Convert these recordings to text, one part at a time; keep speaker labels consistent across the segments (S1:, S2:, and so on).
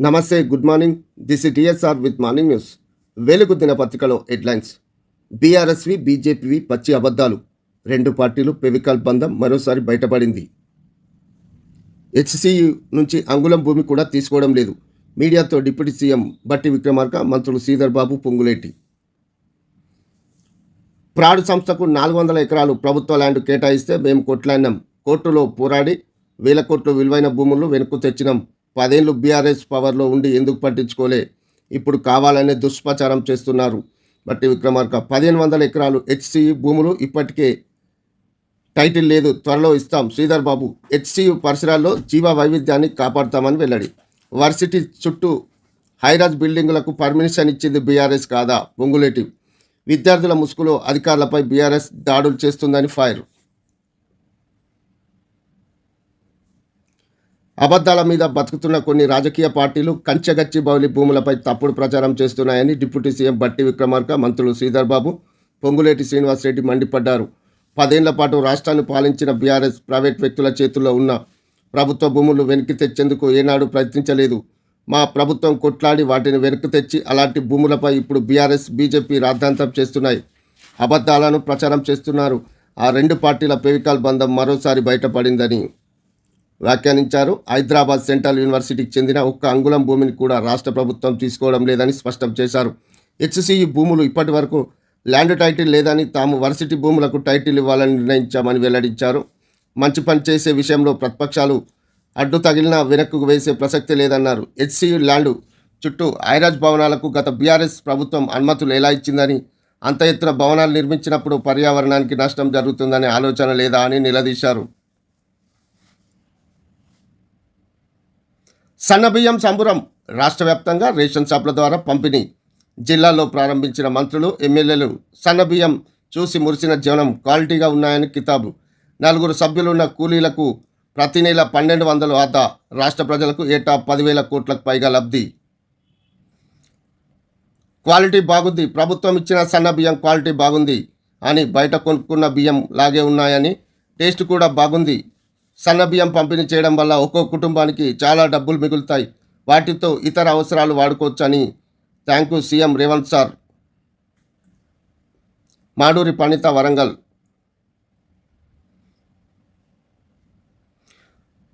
S1: నమస్తే good morning. This is TSR with morning news Velugu దినపత్రికలో headlines. BRSV బీజేపీవి పచ్చి అబద్ధాలు. రెండు పార్టీలు పెవికల్ బంధం మరోసారి బయటపడింది. హెచ్సియు నుంచి అంగుళం భూమి కూడా తీసుకోవడం లేదు. మీడియాతో డిప్యూటీ సీఎం బట్టి విక్రమార్క మంత్రులు శ్రీధర్ బాబు పొంగులేటి. ప్రాడు సంస్థకు నాలుగు వందల ఎకరాలు ప్రభుత్వ ల్యాండ్ కేటాయిస్తే మేము కొట్లాడినాం. కోర్టులో పోరాడి వేల కోట్లు విలువైన భూములు వెనక్కు తెచ్చినాం. పదేళ్ళు బీఆర్ఎస్ పవర్లో ఉండి ఎందుకు పట్టించుకోలే? ఇప్పుడు కావాలనే దుష్ప్రచారం చేస్తున్నారు. బట్టి విక్రమార్క పదిహేను వందల ఎకరాలు హెచ్సియు భూములు ఇప్పటికే టైటిల్ లేదు త్వరలో ఇస్తాం. శ్రీధర్ బాబు హెచ్సియు పరిసరాల్లో జీవ వైవిధ్యాన్ని కాపాడుతామని వెల్లడి. వర్సిటీ చుట్టూ హైరాజ్ బిల్డింగులకు పర్మిషన్ ఇచ్చింది బీఆర్ఎస్ కాదా? పొంగులేటి విద్యార్థుల ముసుగులో అధికారులపై బీఆర్ఎస్ దాడులు చేస్తుందని ఫైర్ అబద్ధాల మీద బతుకుతున్న కొన్ని రాజకీయ పార్టీలు కంచెగచ్చి బౌలి భూములపై తప్పుడు ప్రచారం చేస్తున్నాయని డిప్యూటీ సీఎం బట్టి విక్రమార్క మంత్రులు శ్రీధర్ బాబు పొంగులేటి శ్రీనివాసరెడ్డి మండిపడ్డారు. పదేళ్ళ పాటు రాష్ట్రాన్ని పాలించిన బీఆర్ఎస్ ప్రైవేట్ వ్యక్తుల చేతుల్లో ఉన్న ప్రభుత్వ భూములు వెనక్కి తెచ్చేందుకు ఏనాడు ప్రయత్నించలేదు. మా ప్రభుత్వం కొట్లాడి వాటిని వెనక్కి తెచ్చి అలాంటి భూములపై ఇప్పుడు బీఆర్ఎస్ బీజేపీ రాద్ధాంతం చేస్తున్నాయి. అబద్ధాలను ప్రచారం చేస్తున్నారు. ఆ రెండు పార్టీల పేవికాల్ బంధం మరోసారి బయటపడిందని వ్యాఖ్యానించారు. హైదరాబాద్ సెంట్రల్ యూనివర్సిటీకి చెందిన ఒక్క అంగుళం భూమిని కూడా రాష్ట్ర ప్రభుత్వం తీసుకోవడం లేదని స్పష్టం చేశారు. హెచ్సిఈ భూములు ఇప్పటి వరకు ల్యాండ్ టైటిల్ లేదని తాము వర్సిటీ భూములకు టైటిల్ ఇవ్వాలని నిర్ణయించామని వెల్లడించారు. మంచి పని చేసే విషయంలో ప్రతిపక్షాలు అడ్డు తగిలినా వెనక్కు వేసే ప్రసక్తి లేదన్నారు. హెచ్సియు ల్యాండ్ చుట్టూ ఐరాజ్ భవనాలకు గత బీఆర్ఎస్ ప్రభుత్వం అనుమతులు ఎలా ఇచ్చిందని అంత ఎత్తున భవనాలు నిర్మించినప్పుడు పర్యావరణానికి నష్టం జరుగుతుందనే ఆలోచన లేదా అని నిలదీశారు. సన్నబియ్యం సంబురం రాష్ట్ర వ్యాప్తంగా రేషన్ షాపుల ద్వారా పంపిణీ. జిల్లాలో ప్రారంభించిన మంత్రులు ఎమ్మెల్యేలు సన్నబియ్యం చూసి మురిసిన జీవనం క్వాలిటీగా ఉన్నాయని కితాబు. నలుగురు సభ్యులున్న కూలీలకు ప్రతి నెల పన్నెండు వందల వద్ద రాష్ట్ర ప్రజలకు ఏటా పదివేల కోట్లకు పైగా లబ్ధి. క్వాలిటీ బాగుంది. ప్రభుత్వం ఇచ్చిన సన్న బియ్యం క్వాలిటీ బాగుంది. అని బయట కొనుక్కున్న బియ్యం లాగే ఉన్నాయని టేస్ట్ కూడా బాగుంది. సన్న బియ్యం పంపిణీ చేయడం వల్ల ఒక్కో కుటుంబానికి చాలా డబ్బులు మిగులుతాయి. వాటితో ఇతర అవసరాలు వాడుకోవచ్చని thank you CM Revanth sir. Maduri Panitha Warangal.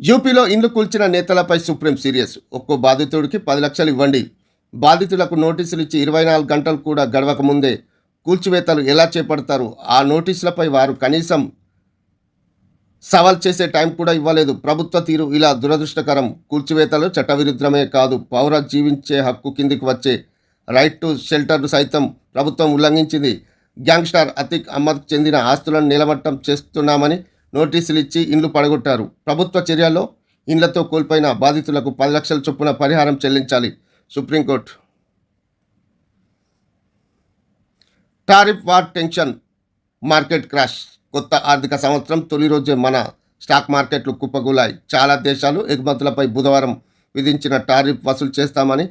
S1: యూపీలో ఇండ్లు కూల్చిన నేతలపై సుప్రీం సీరియస్. ఒక్కో బాధితుడికి పది లక్షలు ఇవ్వండి. బాధితులకు నోటీసులు ఇచ్చి ఇరవై నాలుగు గంటలు కూడా గడవక ముందే కూల్చివేతలు ఎలా చేపడతారు? ఆ నోటీసులపై వారు కనీసం సవాల్ చేసే టైం కూడా ఇవ్వలేదు. ప్రభుత్వ తీరు ఇలా దురదృష్టకరం. కూల్చివేతలు చట్టవిరుద్ధమే కాదు పౌర జీవించే హక్కు కిందికి వచ్చే రైట్ టు షెల్టర్ను సైతం ప్రభుత్వం ఉల్లంఘించింది. గ్యాంగ్స్టార్ అతిక్ అహ్మద్కు చెందిన ఆస్తులను నిలమట్టం చేస్తున్నామని నోటీసులు ఇచ్చి ఇండ్లు పడగొట్టారు. ప్రభుత్వ చర్యల్లో ఇండ్లతో కోల్పోయిన బాధితులకు పది లక్షల చొప్పున పరిహారం చెల్లించాలి supreme court. Tariff war tension. Market crash. కొత్త ఆర్థిక సంవత్సరం తొలి రోజే మన స్టాక్ మార్కెట్లు కుప్పగూలాయి. చాలా దేశాలు ఎగుమతులపై బుధవారం విధించిన టారిఫ్ వసూలు చేస్తామని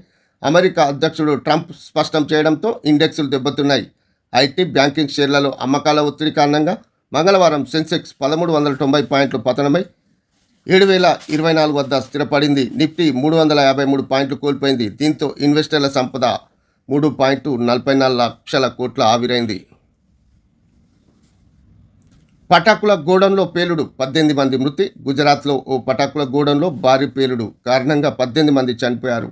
S1: అమెరికా అధ్యక్షుడు ట్రంప్ స్పష్టం చేయడంతో ఇండెక్స్లు దెబ్బతున్నాయి. ఐటీ బ్యాంకింగ్ షేర్లలో అమ్మకాల ఒత్తిడి కారణంగా మంగళవారం సెన్సెక్స్ పదమూడు వందల తొంభై పాయింట్లు పతనమై ఏడు వేల ఇరవై నాలుగు వద్ద స్థిరపడింది. నిఫ్టీ మూడు వందల యాభై మూడు పాయింట్లు కోల్పోయింది. దీంతో ఇన్వెస్టర్ల సంపద మూడు పాయింట్ నలభై నాలుగు లక్షల కోట్ల ఆవిరైంది. పటాకుల గోడంలో పేలుడు పద్దెనిమిది మంది మృతి. గుజరాత్లో ఓ పటాకుల గోడంలో భారీ పేలుడు కారణంగా పద్దెనిమిది మంది చనిపోయారు.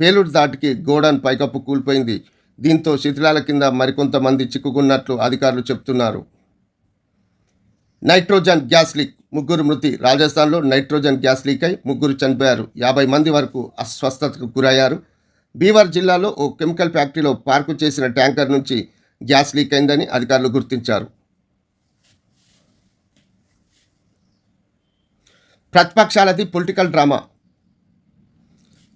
S1: పేలుడు దాటికి గోడన్ పైకప్పు కూలిపోయింది. దీంతో శిథిలాల కింద మరికొంతమంది చిక్కుకున్నట్లు అధికారులు చెబుతున్నారు నైట్రోజన్ గ్యాస్ లీక్ ముగ్గురు మృతి. రాజస్థాన్లో నైట్రోజన్ గ్యాస్ లీక్ అయి ముగ్గురు చనిపోయారు. యాభై మంది వరకు అస్వస్థతకు గురయ్యారు. బీవర్ జిల్లాలో ఓ కెమికల్ ఫ్యాక్టరీలో పార్కు చేసిన ట్యాంకర్ నుంచి గ్యాస్ లీక్ అయిందని అధికారులు గుర్తించారు. ప్రతిపక్షాలది పొలిటికల్ డ్రామా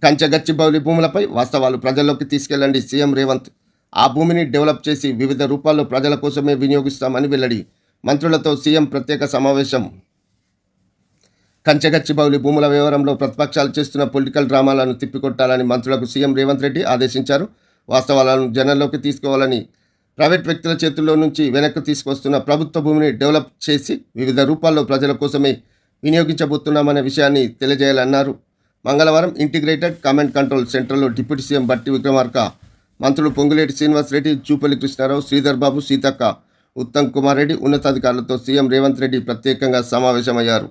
S1: కంచగచ్చిబౌలి భూములపై వాస్తవాలు ప్రజల్లోకి తీసుకెళ్ళండి సీఎం రేవంత్. ఆ భూమిని డెవలప్ చేసి వివిధ రూపాల్లో ప్రజల కోసమే వినియోగిస్తామని వెల్లడి మంత్రులతో సీఎం ప్రత్యేక సమావేశం. కంచగచ్చి బౌలి భూముల వ్యవహారంలో ప్రతిపక్షాలు చేస్తున్న పొలిటికల్ డ్రామాలను తిప్పికొట్టాలని మంత్రులకు సీఎం రేవంత్ రెడ్డి ఆదేశించారు. వాస్తవాలను జనంలోకి తీసుకోవాలని ప్రైవేట్ వ్యక్తుల చేతుల్లో నుంచి వెనక్కి తీసుకొస్తున్న ప్రభుత్వ భూమిని డెవలప్ చేసి వివిధ రూపాల్లో ప్రజల కోసమే వినియోగించబోతున్నామనే విషయాన్ని తెలియజేయాలన్నారు. మంగళవారం ఇంటిగ్రేటెడ్ కమాండ్ కంట్రోల్ సెంటర్లో డిప్యూటీ సీఎం బట్టి విక్రమార్క మంత్రులు పొంగులేటి శ్రీనివాస్ రెడ్డి జూపల్లి కృష్ణారావు శ్రీధర్ బాబు సీతక్క ఉత్తమ్ కుమార్ రెడ్డి ఉన్నతాధికారులతో సీఎం రేవంత్ రెడ్డి ప్రత్యేకంగా సమావేశమయ్యారు.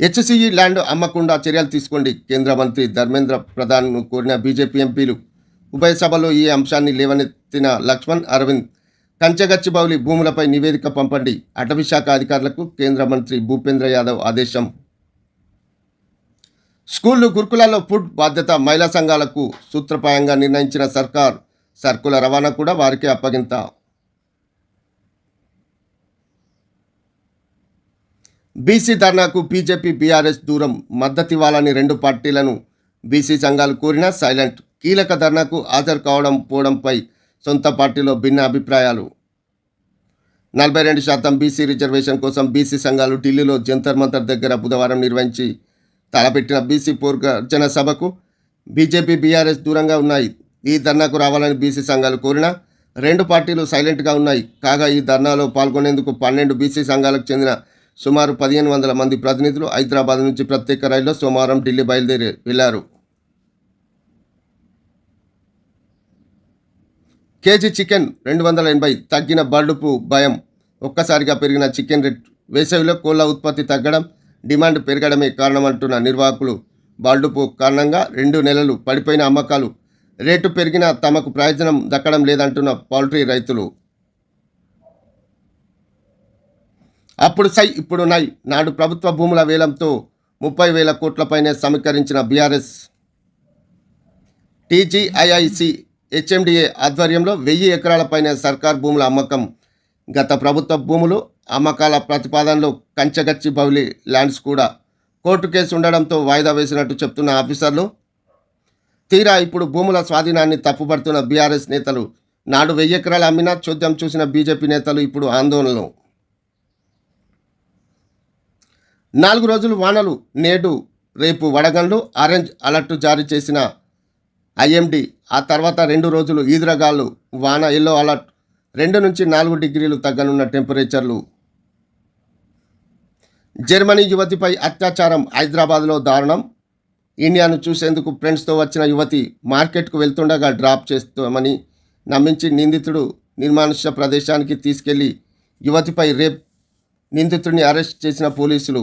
S1: హెచ్సిఈ ల్యాండ్ అమ్మకుండా చర్యలు తీసుకోండి కేంద్ర మంత్రి ధర్మేంద్ర ప్రధాన్ను కోరిన బీజేపీ ఎంపీలు. ఉభయ సభలో ఈ అంశాన్ని లేవనెత్తిన లక్ష్మణ్ అరవింద్ కంచగచ్చిబౌలి భూములపై నివేదిక పంపండి. అటవీ శాఖ అధికారులకు కేంద్ర మంత్రి భూపేంద్ర యాదవ్ ఆదేశం. స్కూళ్ళు గురుకులాల్లో ఫుడ్ బాధ్యత మహిళా సంఘాలకు సూత్రప్రాయంగా నిర్ణయించిన సర్కార్ సర్కుల రవాణా కూడా వారికి అప్పగింత. బీసీ ధర్నాకు బీజేపీ బీఆర్ఎస్ దూరం మద్దతివ్వాలని రెండు పార్టీలను బీసీ సంఘాలు కోరినా సైలెంట్. కీలక ధర్నాకు హాజరు కావడం పోవడంపై సొంత పార్టీలో భిన్న అభిప్రాయాలు. నలభై రెండు శాతం బీసీ రిజర్వేషన్ కోసం బీసీ సంఘాలు ఢిల్లీలో జంతర్ మంతర్ దగ్గర బుధవారం నిర్వహించి తలపెట్టిన బీసీ పూర్గర్జన సభకు బీజేపీ బీఆర్ఎస్ దూరంగా ఉన్నాయి. ఈ ధర్నాకు రావాలని బీసీ సంఘాలు కోరినా రెండు పార్టీలు సైలెంట్గా ఉన్నాయి. కాగా ఈ ధర్నాలో పాల్గొనేందుకు పన్నెండు బీసీ సంఘాలకు చెందిన సుమారు పదిహేను వందల మంది ప్రతినిధులు హైదరాబాద్ నుంచి ప్రత్యేక రైల్లో సోమవారం ఢిల్లీ బయలుదేరి వెళ్ళారు కేజీ చికెన్ రెండు వందల ఎనభై తగ్గిన బర్డుపు భయం. ఒక్కసారిగా పెరిగిన చికెన్ రేట్ వేసవిలో కోళ్ళ ఉత్పత్తి తగ్గడం డిమాండ్ పెరగడమే కారణమంటున్న నిర్వాహకులు. బర్డుపు కారణంగా రెండు నెలలు పడిపోయిన అమ్మకాలు. రేటు పెరిగినా తమకు ప్రయోజనం దక్కడం లేదంటున్న పౌల్ట్రీ రైతులు. అప్పుడు సై ఇప్పుడు నై నాడు ప్రభుత్వ భూముల వేలంతో ముప్పై వేల కోట్లపైనే సమీకరించిన బీఆర్ఎస్. టీజీఐఐసి హెచ్ఎండిఏ ఆధ్వర్యంలో వెయ్యి ఎకరాలపైన సర్కార్ భూముల అమ్మకం గత ప్రభుత్వ భూములు అమ్మకాల ప్రతిపాదనలో కంచగచ్చి బౌలి ల్యాండ్స్ కూడా కోర్టు కేసు ఉండడంతో వాయిదా వేసినట్టు చెప్తున్న ఆఫీసర్లు తీరా ఇప్పుడు భూముల స్వాధీనాన్ని తప్పుపడుతున్న బీఆర్ఎస్ నేతలు నాడు వెయ్యి ఎకరాలు అమ్మినా చూద్దాం చూసిన బీజేపీ నేతలు ఇప్పుడు ఆందోళనలు. నాలుగు రోజులు వానలు నేడు రేపు వడగండ్లు ఆరెంజ్ అలర్ట్ జారీ చేసిన ఐఎండి ఆ తర్వాత రెండు రోజులు ఈదురగాళ్ళు వాన ఎల్లో అలర్ట్ రెండు నుంచి నాలుగు డిగ్రీలు తగ్గనున్న టెంపరేచర్లు. జర్మనీ యువతిపై అత్యాచారం హైదరాబాద్లో దారుణం. ఇండియాను చూసేందుకు ఫ్రెండ్స్తో వచ్చిన యువతి మార్కెట్కు వెళ్తుండగా డ్రాప్ చేస్తామని నమ్మించి నిందితుడు నిర్మానుష్య ప్రదేశానికి తీసుకెళ్ళి యువతిపై రేప్ నిందితుడిని అరెస్ట్ చేసిన పోలీసులు.